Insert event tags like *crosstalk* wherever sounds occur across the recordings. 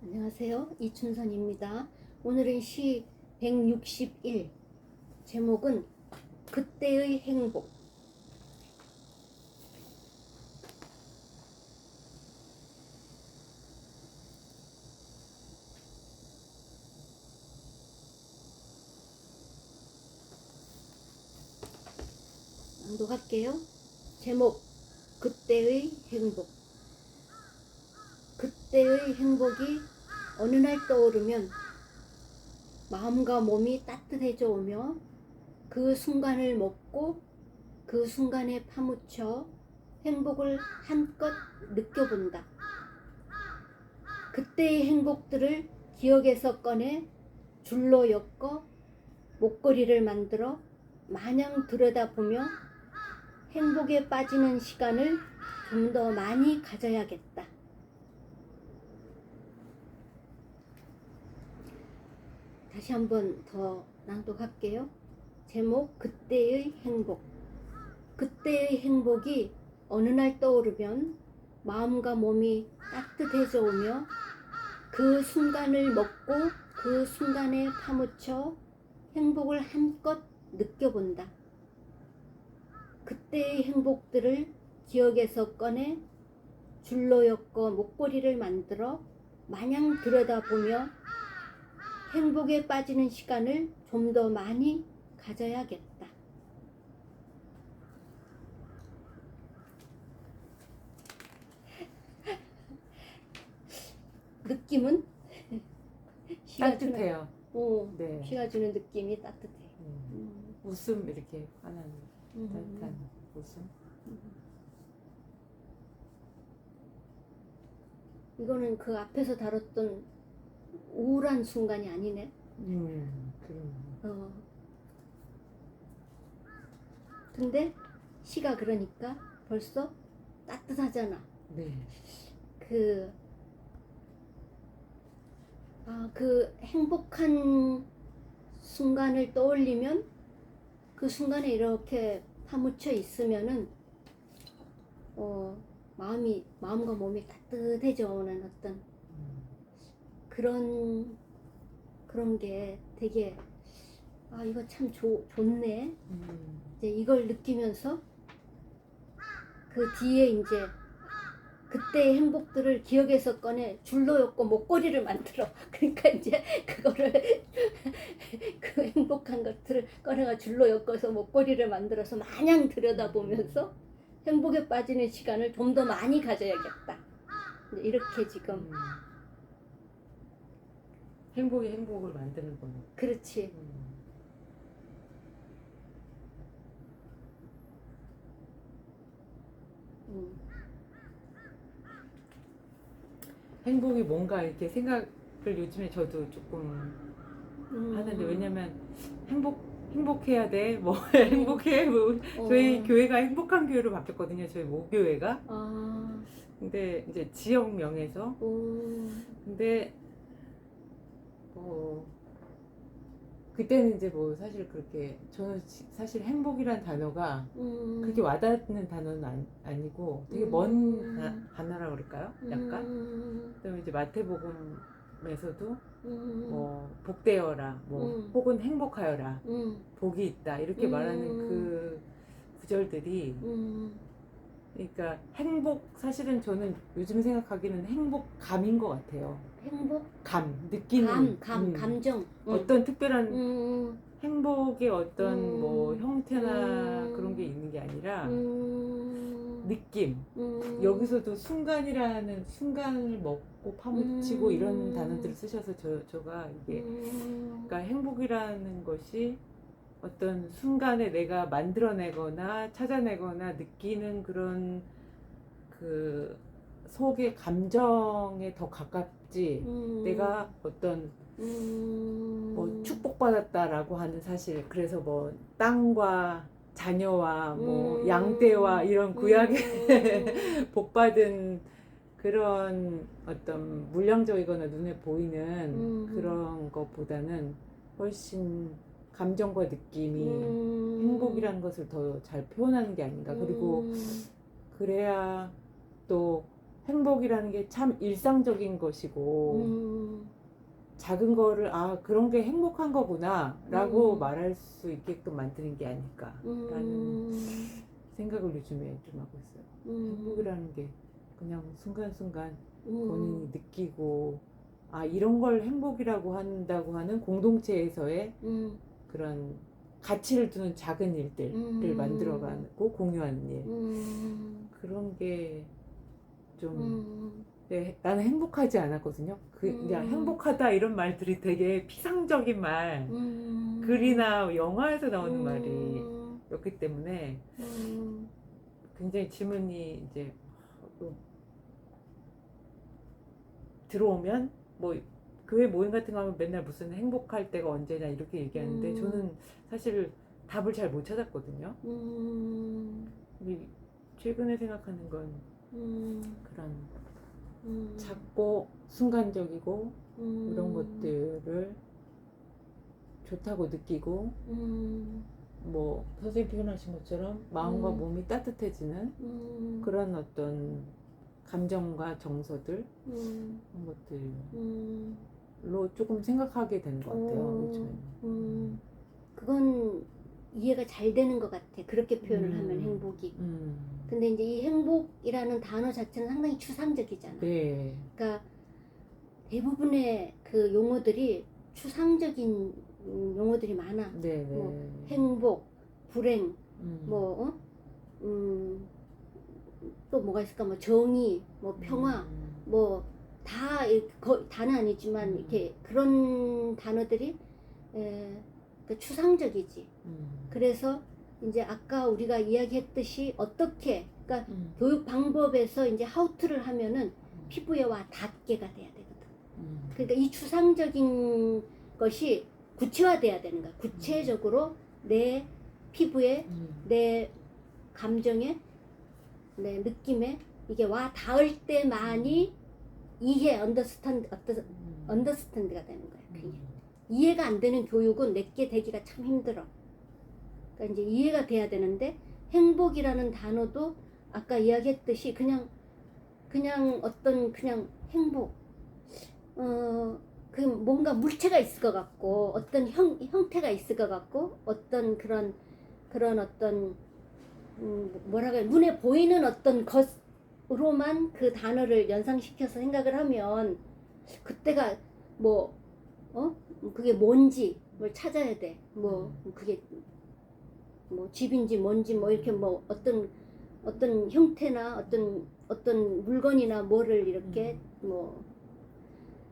안녕하세요. 이춘선입니다. 오늘은 시 161. 제목은 그때의 행복. 낭독할게요. 제목 그때의 행복. 그때의 행복이 어느 날 떠오르면 마음과 몸이 따뜻해져 오며 그 순간을 먹고 그 순간에 파묻혀 행복을 한껏 느껴본다. 그때의 행복들을 기억에서 꺼내 줄로 엮어 목걸이를 만들어 마냥 들여다보며 행복에 빠지는 시간을 좀 더 많이 가져야겠다. 다시 한번 더 낭독할게요. 제목 그때의 행복. 그때의 행복이 어느 날 떠오르면 마음과 몸이 따뜻해져 오며 그 순간을 먹고 그 순간에 파묻혀 행복을 한껏 느껴본다. 그때의 행복들을 기억에서 꺼내 줄로 엮어 목걸이를 만들어 마냥 들여다보며 행복에 빠지는 시간을 좀 더 많이 가져야겠다. 느낌은 따뜻해요. 어, 네. 시가 주는 느낌이 따뜻해. 음. 음, 웃음 이렇게 하는 음, 따뜻한 웃음. 이거는 그 앞에서 다뤘던 우울한 순간이 아니네. 음, 그런. 어. 근데 시가 그러니까 벌써 따뜻하잖아. 네. 그, 아, 그 행복한 순간을 떠올리면 그 순간에 이렇게 파묻혀 있으면은, 어, 마음이, 마음과 몸이 따뜻해져 오는 어떤 음, 그런, 그런 게 되게, 아, 이거 참 좋, 좋네. 음, 이제 이걸 느끼면서 그 뒤에 이제 그때의 행복들을 기억에서 꺼내 줄로 엮고 목걸이를 만들어. *laughs* 그러니까 이제 그거를 *laughs* 그 행복한 것들을 꺼내가 줄로 엮어서 목걸이를 만들어서 마냥 들여다보면서 행복에 빠지는 시간을 좀 더 많이 가져야겠다. 이렇게 지금 음. 행복이 행복을 만드는 거네. 그렇지. 음. 음. 행복이 뭔가 이렇게 생각을 요즘에 저도 조금 음. 하는데 왜냐면 행복 행복해야 돼. 뭐 *laughs* 행복해. 뭐 어. 저희 교회가 행복한 교회로 바뀌었거든요. 저희 모교회가. 아, 근데 이제 지역명에서 오, 근데 뭐 그때는 이제 뭐 사실 그렇게 저는 지- 사실 행복이란 단어가 음. 그렇게 와닿는 단어는 아니, 아니고 되게 음. 먼 다- 단어라 그럴까요? 약간 음. 그다음에 이제 마태복음에서도 음. 뭐 복되어라 뭐 음. 혹은 행복하여라 음. 복이 있다 이렇게 음. 말하는 그 구절들이 음. 그러니까 행복 사실은 저는 요즘 생각하기는 행복감인 것 같아요. 행복, 감 느끼는 감, 감, 음. 감정. 음. 어떤 특별한 음. 행복의 어떤 음. 뭐 형태나 음. 그런 게 있는 게 아니라 음. 느낌 음. 여기서도 순간이라는 순간을 먹고 파묻히고 음. 이런 단어들을 쓰셔서 저 저가 이게 음. 그러니까 행복이라는 것이 어떤 순간에 내가 만들어내거나 찾아내거나 느끼는 그런 그 속의 감정에 더 가깝지 음. 내가 어떤 음. 뭐 축복받았다라고 하는 사실 그래서 뭐 땅과 자녀와 뭐 음. 양떼와 이런 구약에 음. *laughs* 복받은 그런 어떤 물량적이거나 눈에 보이는 음. 그런 것보다는 훨씬 감정과 느낌이 음. 행복이라는 것을 더 잘 표현하는 게 아닌가 그리고 음. 그래야 또 행복이라는 게 참 일상적인 것이고 음, 작은 거를 아 그런 게 행복한 거구나라고 음. 말할 수 있게끔 만드는 게 아닐까라는 음, 생각을 요즘에 좀 하고 있어요. 음, 행복이라는 게 그냥 순간순간 음, 본인이 느끼고 아 이런 걸 행복이라고 한다고 하는 공동체에서의 음, 그런 가치를 두는 작은 일들을 음. 만들어가고 공유하는 일. 음, 그런 게좀 음, 네, 나는 행복하지 않았거든요. 그 음. 행복하다 이런 말들이 되게 피상적인 말, 음, 글이나 영화에서 나오는 음, 말이었기 때문에 음, 굉장히 질문이 이제 또 들어오면 뭐 교회 모임 같은 거 하면 맨날 무슨 행복할 때가 언제냐 이렇게 얘기하는데 음. 저는 사실 답을 잘 못 찾았거든요. 음, 근데 최근에 생각하는 건 음, 그런 음, 작고 순간적이고 음, 이런 것들을 좋다고 느끼고 음, 뭐 선생님 표현하신 것처럼 마음과 음. 몸이 따뜻해지는 음, 그런 어떤 감정과 정서들 음, 그런 것들 로 음, 조금 생각하게 되는 것 같아요 어, 요즘에. 음, 그건 이해가 잘 되는 것 같아. 그렇게 표현을 음. 하면 행복이. 음. 근데 이제 이 행복이라는 단어 자체는 상당히 추상적이잖아. 네. 그러니까 대부분의 그 용어들이 추상적인 음, 용어들이 많아. 네. 네. 뭐 행복, 불행, 음. 뭐, 어? 음, 또 뭐가 있을까? 뭐 정의, 뭐 평화, 음. 뭐 다 다는 아니지만 음. 이렇게 그런 단어들이 에, 그 추상적이지. 음. 그래서 이제 아까 우리가 이야기했듯이 어떻게 그러니까 음. 교육 방법에서 이제 하우트를 하면은 피부에 와 닿게가 돼야 되거든. 음. 그러니까 이 추상적인 것이 구체화돼야 되는 거야. 구체적으로 내 피부에 음. 내 감정에 내 느낌에 이게 와 닿을 때만이 이해 언더스탠드 음. 언더스탠드가 되는 거야. 그게. 음. 이해가 안 되는 교육은 내게 되기가 참 힘들어. 그러니까 이제 이해가 돼야 되는데 행복이라는 단어도 아까 이야기했듯이 그냥 그냥 어떤 그냥 행복 어 그 뭔가 물체가 있을 것 같고 어떤 형 형태가 있을 것 같고 어떤 그런 그런 어떤 음 뭐라 그래 눈에 보이는 어떤 것으 로만 그 단어를 연상시켜서 생각을 하면 그때가 뭐 어? 그게 뭔지 뭘 찾아야 돼. 뭐 그게 뭐 집인지 뭔지 뭐 이렇게 뭐 어떤 어떤 형태나 어떤 어떤 물건이나 뭐를 이렇게 뭐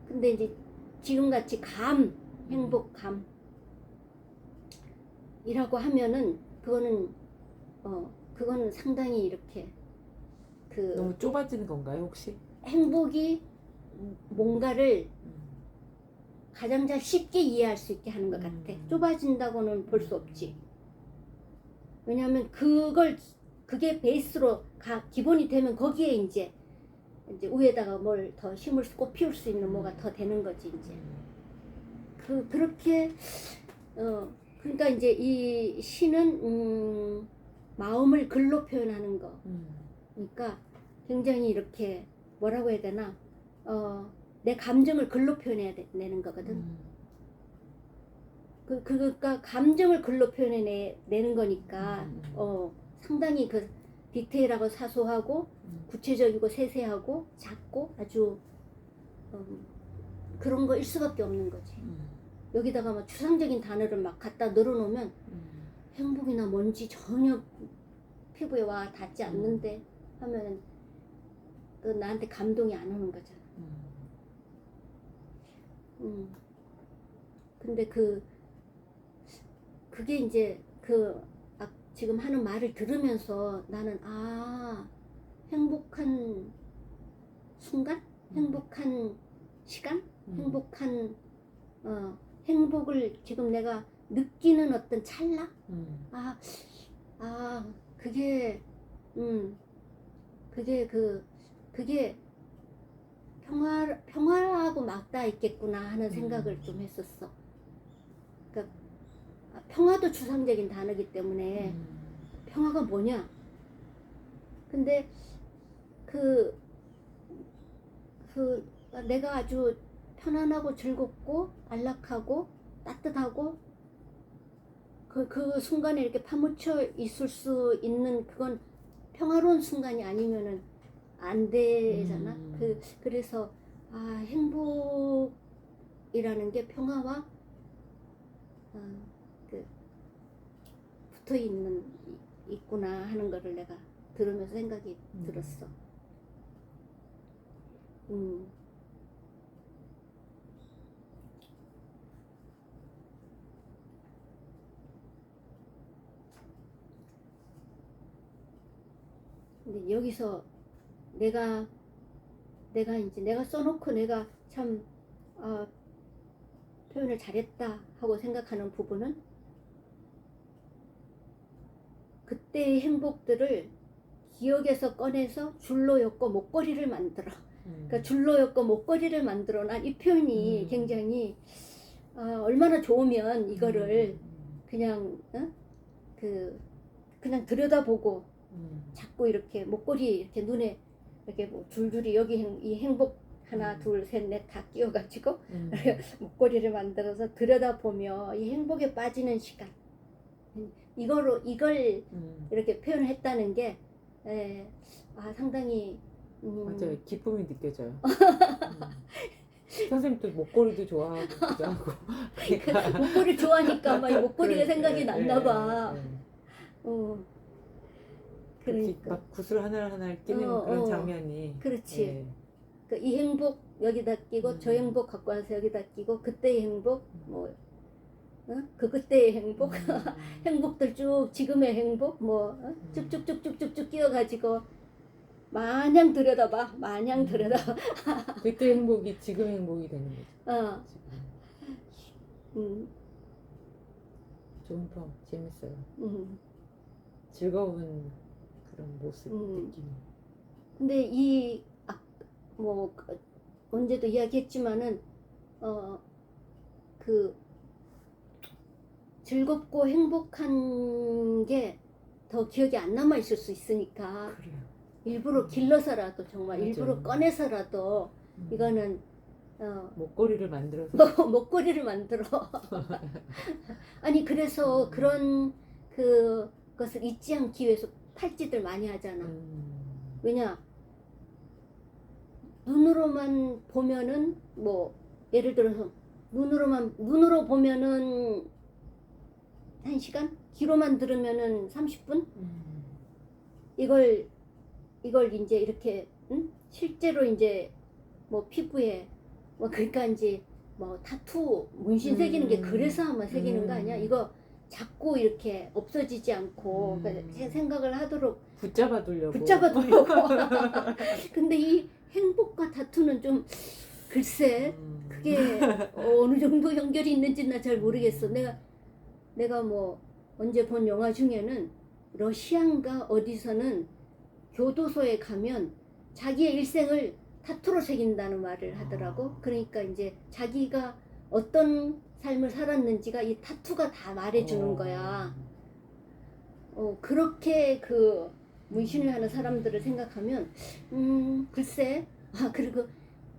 근데 이제 지금 같이 감 행복감 이라고 하면은 그거는 어 그거는 상당히 이렇게 그 너무 좁아지는 건가요 혹시? 행복이 뭔가를 음. 가장 잘 쉽게 이해할 수 있게 하는 것 같아. 음. 좁아진다고는 볼 수 없지. 왜냐하면 그걸 그게 베이스로 가, 기본이 되면 거기에 이제 이제 위에다가 뭘더 수, 꽃 피울 수 있는 뭐가 더 되는 거지 이제. 그 그렇게 어 그러니까 이제 이 시는 음, 마음을 글로 표현하는 거. 음. 그러니까 굉장히 이렇게 뭐라고 해야 되나 어 내 감정을 글로 표현해야 되, 내는 거거든. 음. 그 그러니까 감정을 글로 표현해 내는 거니까 음, 음. 어 상당히 그 디테일하고 사소하고 음. 구체적이고 세세하고 작고 아주 음, 그런 거일 수밖에 없는 거지. 음. 여기다가 막 추상적인 단어를 막 갖다 늘어놓으면 음. 행복이나 뭔지 전혀 피부에 와 닿지 않는데 하면은 그 나한테 감동이 안 오는 거잖아. 음. 음. 근데 그 그게 이제 그 아, 지금 하는 말을 들으면서 나는 아 행복한 순간, 행복한 시간, 음. 행복한 어 행복을 지금 내가 느끼는 어떤 찰나, 음. 아, 아 그게 음 그게 그 그게 평화 평화하고 맞닿아 있겠구나 하는 생각을 음. 좀 했었어. 그러니까 아, 평화도 추상적인 단어기 때문에 음. 평화가 뭐냐? 근데 그 그 내가 아주 편안하고 즐겁고 안락하고 따뜻하고 그, 그 순간에 이렇게 파묻혀 있을 수 있는 그건 평화로운 순간이 아니면은 안 되잖아. 음. 그 그래서 아 행복이라는 게 평화와 어, 그 붙어 있는 있구나 하는 거를 내가 들으면서 생각이 음. 들었어. 음. 근데 여기서 내가 내가 이제 내가 써놓고 내가 참 아, 표현을 잘했다 하고 생각하는 부분은 그때의 행복들을 기억에서 꺼내서 줄로 엮어 목걸이를 만들어. 음. 그러니까 줄로 엮어 목걸이를 만들어. 난 이 표현이 음. 굉장히 아, 얼마나 좋으면 이거를 음. 그냥 어? 그 그냥 들여다보고 음. 자꾸 이렇게 목걸이 이렇게 눈에 이렇게 뭐 줄줄이 여기 행, 이 행복 하나 음. 둘셋 넷 다 끼워가지고 음. *laughs* 목걸이를 만들어서 들여다보며 이 행복에 빠지는 시간 이거로 이걸 음. 이렇게 표현을 했다는 게 에, 아, 상당히 음, 맞아요. 기쁨이 느껴져요. *laughs* 음. 선생님도 목걸이도 좋아하고. 그러니까 *laughs* 목걸이 좋아하니까 막이 목걸이가 그래, 생각이 예, 났나 예, 봐. 예, 예. 어, 그러니까 막 구슬 하나 하나 끼는 어, 그런 어. 장면이. 그렇지. 예. 그 이 행복 여기다 끼고 음. 저 행복 갖고 와서 여기다 끼고 그때의 행복 뭐 어? 그 그때의 행복 음. *laughs* 행복들 쭉 지금의 행복 뭐 어? 음. 쭉쭉쭉쭉쭉쭉 끼워가지고 마냥 들여다봐 마냥 들여다봐 *laughs* 그때 행복이 지금 행복이 되는 거죠. 어, 지금. 음, 좋은 펑 재밌어요. 음. 즐거운 그런 모습 음. 근데 이, 아, 뭐, 그, 언제도 이야기했지만은, 어, 그, 즐겁고 행복한 게 더 기억이 안 남아 있을 수 있으니까, 그래요. 일부러 길러서라도, 정말 맞아요. 일부러 꺼내서라도, 음. 이거는, 어, 목걸이를 만들어서. *laughs* 목걸이를 만들어. *laughs* 아니, 그래서 그런 그, 것을 잊지 않기 위해서 팔찌들 많이 하잖아. 음. 왜냐 눈으로만 보면은 뭐 예를 들어서 눈으로만 눈으로 보면은 한 시간 귀로만 들으면은 30분 음. 이걸 이걸 이제 이렇게 응? 실제로 이제 뭐 피부에 뭐 그러니까 이제 뭐 타투 문신 음. 새기는 게 그래서 아마 새기는 거 음. 아니야 이거 자꾸 이렇게 없어지지 않고 음. 그러니까 생- 생각을 하도록 붙잡아 두려고. 붙잡아 두려고. *laughs* *laughs* 근데 이 행복과 다투는 좀 글쎄 음. 그게 어느 정도 연결이 있는지 나 잘 모르겠어. 내가 내가 뭐 언제 본 영화 중에는 러시아인가 어디서는 교도소에 가면 자기의 일생을 타투로 새긴다는 말을 하더라고. 그러니까 이제 자기가 어떤 삶을 살았는지가 이 타투가 다 말해주는 어. 거야. 어, 그렇게 그 문신을 하는 사람들을 생각하면, 음, 글쎄, 아, 그리고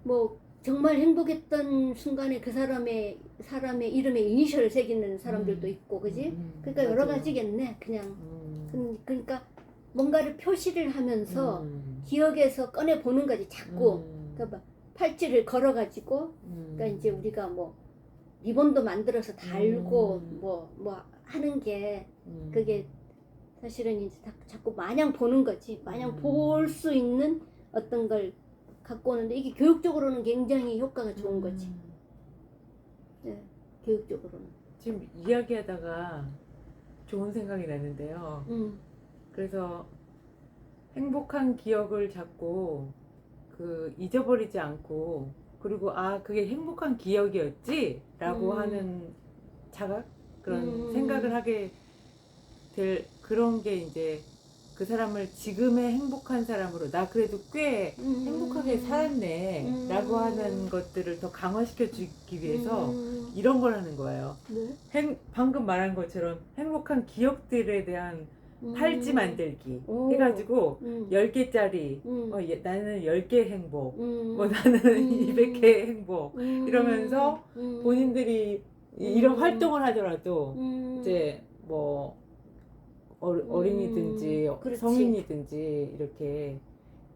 뭐, 정말 행복했던 순간에 그 사람의, 사람의 이름에 이니셜을 새기는 사람들도 음. 있고, 그지? 음, 그러니까 여러 맞아요. 가지겠네, 그냥. 음. 음, 그러니까 뭔가를 표시를 하면서 음. 기억에서 꺼내보는 거지, 자꾸. 음. 그러니까 막 팔찌를 걸어가지고, 음. 그러니까 이제 우리가 뭐, 리본도 만들어서 달고, 음. 뭐, 뭐 하는 게, 음. 그게 사실은 이제 자- 자꾸 마냥 보는 거지 마냥 음. 볼수 있는 어떤 걸 갖고 오는데 이게 교육적으로는 굉장히 효과가 좋은 거지 음. 네, 교육적으로는 지금 이야기하다가 좋은 생각이 나는데요. 음, 그래서 행복한 기억을 자꾸 그 잊어버리지 않고 그리고 아 그게 행복한 기억이었지라고 음. 하는 자각 그런 음. 생각을 하게 될 그런 게 이제 그 사람을 지금의 행복한 사람으로 나 그래도 꽤 음. 행복하게 살았네라고 음. 하는 것들을 더 강화시켜 주기 위해서 음, 이런 걸 하는 거예요. 뭐? 행, 방금 말한 것처럼 행복한 기억들에 대한 음. 팔찌 만들기 오. 해가지고 음. 10개짜리 음. 어, 예, 나는 10개 행복 음. 뭐 나는 음. 200개 행복 음. 이러면서 음. 본인들이 이- 이런 음. 활동을 하더라도 음. 이제 뭐 어, 어린이든지 음. 성인이든지 이렇게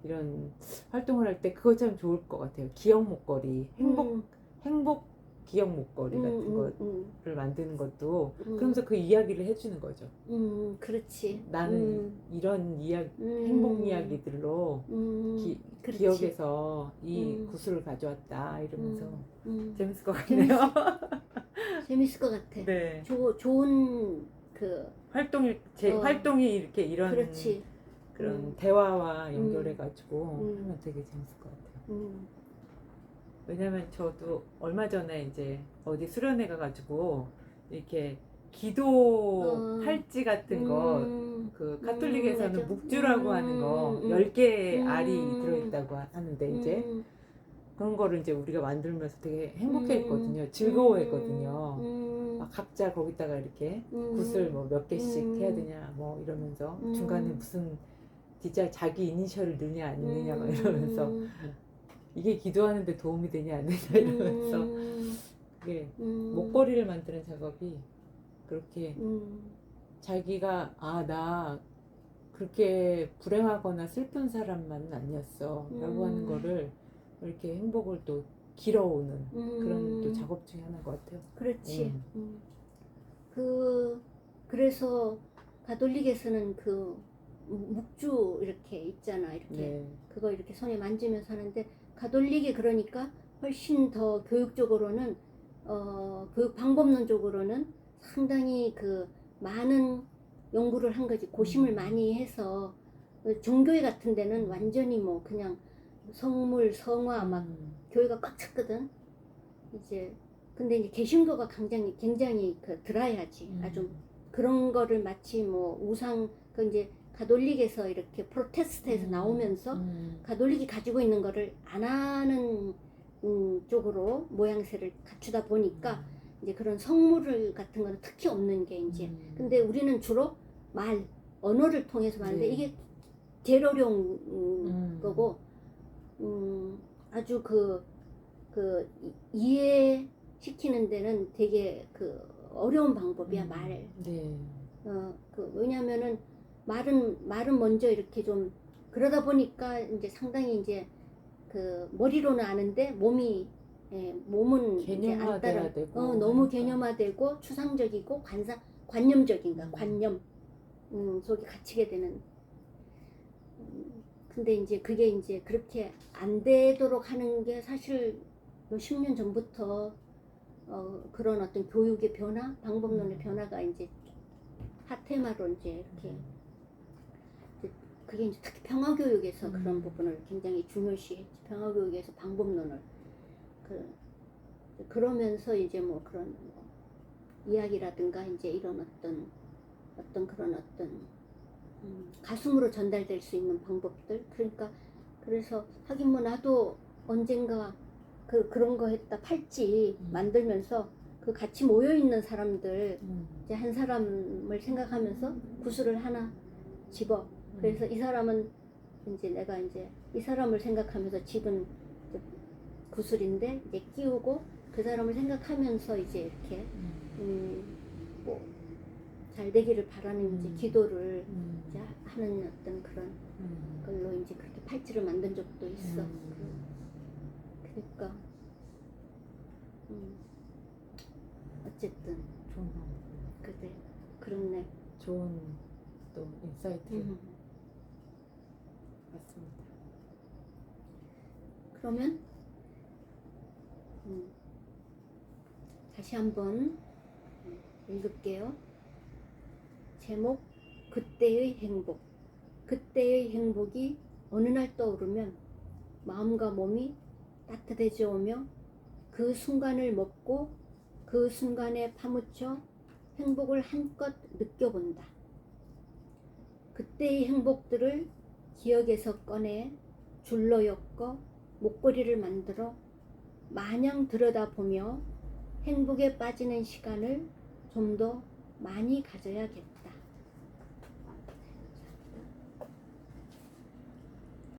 이런 활동을 할 때 그거 참 좋을 것 같아요. 기억 목걸이, 행복 음. 행복 기억 목걸이 음, 같은 음, 거를 음, 만드는 것도 음. 그러면서 그 이야기를 해주는 거죠. 음, 그렇지. 나는 음, 이런 이야기, 음. 행복 이야기들로 음, 기, 그렇지. 기억에서 이 음. 구슬을 가져왔다 이러면서 음, 재밌을 것 같네요. *laughs* 재밌을 것 같아. 네. 조, 좋은 그 활동이 제 어. 활동이 이렇게 이런 그렇지. 그런 음. 대화와 연결해 가지고 음. 하면 되게 재밌을 것 같아요. 음, 왜냐면 저도 얼마 전에 이제 어디 수련회 가가지고 이렇게 기도 어. 팔찌 같은 거 음, 그 카톨릭에서는 맞아. 묵주라고 음, 하는 거 음. 10개의 음. 알이 들어있다고 하는데 이제 음, 그런 거를 이제 우리가 만들면서 되게 행복해 음. 했거든요. 즐거워 했거든요. 음, 막 각자 거기다가 이렇게 음, 굿을 뭐 몇 개씩 음. 해야 되냐 뭐 이러면서 음. 중간에 무슨 진짜 자기 이니셜을 넣냐 안 넣냐 막 음, 이러면서 이게 기도하는데 도움이 되냐 안 되냐 이러면서 음, 그게 음, 목걸이를 만드는 작업이 그렇게 음, 자기가 아 나 그렇게 불행하거나 슬픈 사람만은 아니었어 라고 음. 하는 거를 이렇게 행복을 또 길어오는 음, 그런 또 작업 중에 하나인 것 같아요. 그렇지. 음. 음. 그 그래서 가톨릭에서는 그 묵주 이렇게 있잖아. 이렇게 네. 그거 이렇게 손에 만지면서 하는데 가톨릭이 그러니까 훨씬 더 교육적으로는 어 교육 방법론적으로는 상당히 그 많은 연구를 한 거지 고심을 음. 많이 해서 종교회 같은 데는 완전히 뭐 그냥 성물 성화 막 음. 교회가 꽉 찼거든. 이제 근데 이제 개신교가 굉장히 굉장히 그 드라이하지. 음. 아주 그런 거를 마치 뭐 우상 그 이제 가톨릭에서 이렇게 프로테스트에서 음. 나오면서 음. 가톨릭이 가지고 있는 거를 안 하는 음, 쪽으로 모양새를 갖추다 보니까 이제 그런 성물 같은 거는 특히 없는 게 이제 음. 근데 우리는 주로 말 언어를 통해서 말하는데 네. 이게 재료용 음, 음. 거고 음, 아주 그, 그 이- 이해시키는 데는 되게 그 어려운 방법이야 음. 말. 네. 어, 그 왜냐면은 말은 말은 먼저 이렇게 좀 그러다 보니까 이제 상당히 이제 그 머리로는 아는데 몸이 예, 몸은 개념화돼야 따라 되고 어, 너무 하니까. 개념화되고 추상적이고 관사 관념적인가 음. 관념 음, 속에 갇히게 되는 음, 근데 이제 그게 이제 그렇게 안 되도록 하는 게 사실 몇십 년 전부터 어, 그런 어떤 교육의 변화, 방법론의 음. 변화가 이제 핫테마로 이제 이렇게 음. 그게 이제 특히 평화교육에서 음. 그런 부분을 굉장히 중요시했지. 평화교육에서 방법론을 그 그러면서 이제 뭐 그런 뭐 이야기라든가 이제 이런 어떤 어떤 그런 어떤 음, 가슴으로 전달될 수 있는 방법들 그러니까 그래서 하긴 뭐 나도 언젠가 그 그런 거 했다 팔찌 음. 만들면서 그 같이 모여 있는 사람들 음. 이제 한 사람을 생각하면서 구슬을 하나 집어 그래서 이 사람은 이제 내가 이제 이 사람을 생각하면서 집은 이제 구슬인데 이제 끼우고 그 사람을 생각하면서 이제 이렇게 음. 음뭐잘 되기를 바라는 이제 음. 기도를 음. 이제 하는 어떤 그런 음. 걸로 이제 그렇게 팔찌를 만든 적도 있어. 음. 그러니까 음 어쨌든 좋은. 그래 그렇네. 좋은 또 인사이트 음. 같습니다. 그러면 음, 다시 한번 읽을게요. 제목 그때의 행복. 그때의 행복이 어느 날 떠오르면 마음과 몸이 따뜻해져 오며 그 순간을 먹고 그 순간에 파묻혀 행복을 한껏 느껴본다. 그때의 행복들을 기억에서 꺼내 줄로 엮어 목걸이를 만들어 마냥 들여다보며 행복에 빠지는 시간을 좀 더 많이 가져야겠다.